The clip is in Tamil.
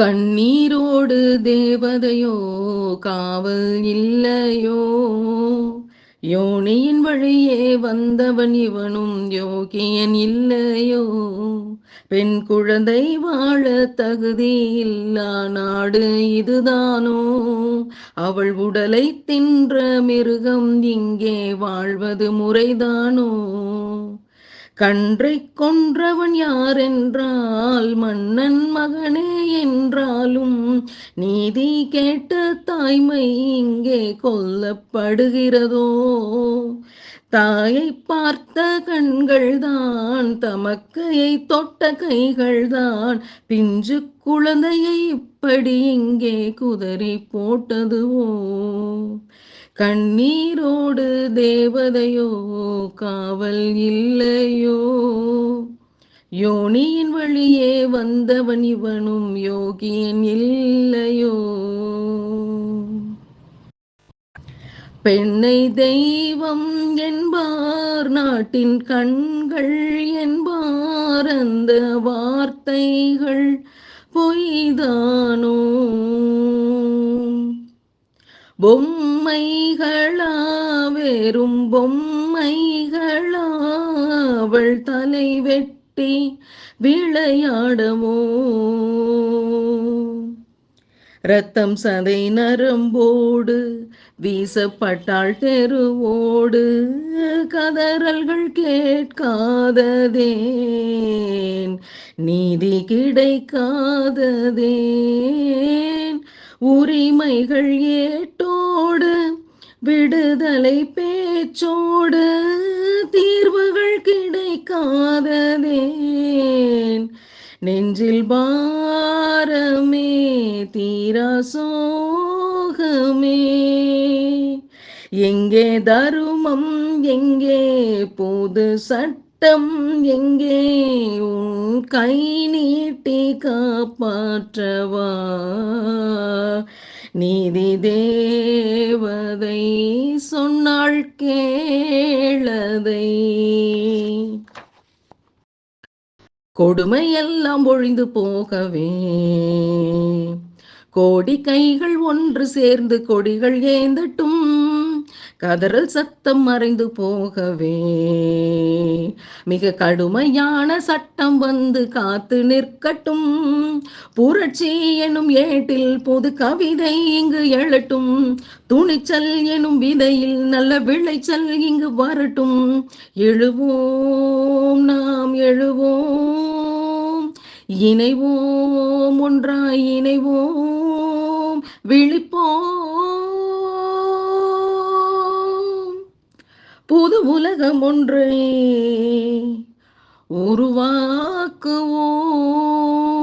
கண்ணீரோடு தேவதையோ காவல் இல்லையோ? யோனியின் வழியே வந்தவன் இவனும் யோகியன் இல்லையோ? பெண் குழந்தை வாழ தகுதி இல்லா நாடு இதுதானோ? அவள் உடலை தின்ற மிருகம் இங்கே வாழ்வது முறைதானோ? கன்றை கொன்றவன் யாரென்றால் மன்னன் மகனே என்றாலும் நீதி கேட்ட தாய்மை இங்கே கொல்லப்படுகிறதோ? தாயை பார்த்த கண்கள்தான் தமக்கையை தொட்ட கைகள்தான் பிஞ்சு குழந்தையை இப்படி இங்கே குதறி போட்டதுவோ? கண்ணீரோடு தேவதையோ காவல் இல்லையோ. யோனியின் வழியே வந்தவன் இவனும் யோகியன் இல்லையோ. பெண்ணை தெய்வம் என்பார் நாட்டின் கண்கள் என்பார் அந்த வார்த்தைகள் பொய்தானோ. பொம்மைகளா வெறும் பொம்மைகளா அவள் தலை வெட்டி விளையாடமோ? ரத்தம் சதை நரம்போடு வீசப்பட்டாள் தெருவோடு கதறல்கள் கேட்காததேன் நீதி கிடைக்காததேன். உரிமைகள் ஏட்டோடு விடுதலை பேச்சோடு தீர்வுகள் கிடைக்காததேன். நெஞ்சில் பாரமே தீரா சோகமே. எங்கே தருமம் எங்கே பொது சட்டம் எங்கே உன் கை நீட்டி காப்பாற்றவா? நீதி தேவதை சொன்னாள் கேளதை. கொடுமையெல்லாம் ஒழிந்து போகவே. கோடி கைகள் ஒன்று சேர்ந்து கொடிகள் ஏந்தட்டும். கதறல் சத்தம் மறைந்து போகவே. மிக கடுமையான சட்டம் வந்து காத்து நிற்கட்டும். புரட்சி எனும் ஏட்டில் பொது கவிதை இங்கு எழட்டும். துணிச்சல் எனும் விதையில் நல்ல விளைச்சல் இங்கு வரட்டும். எழுவோம் நாம் எழுவோம். இணைவோம் ஒன்றாய் இணைவோம். விழிப்போம். உலகம் ஒன்றை உருவாக்குவோம்.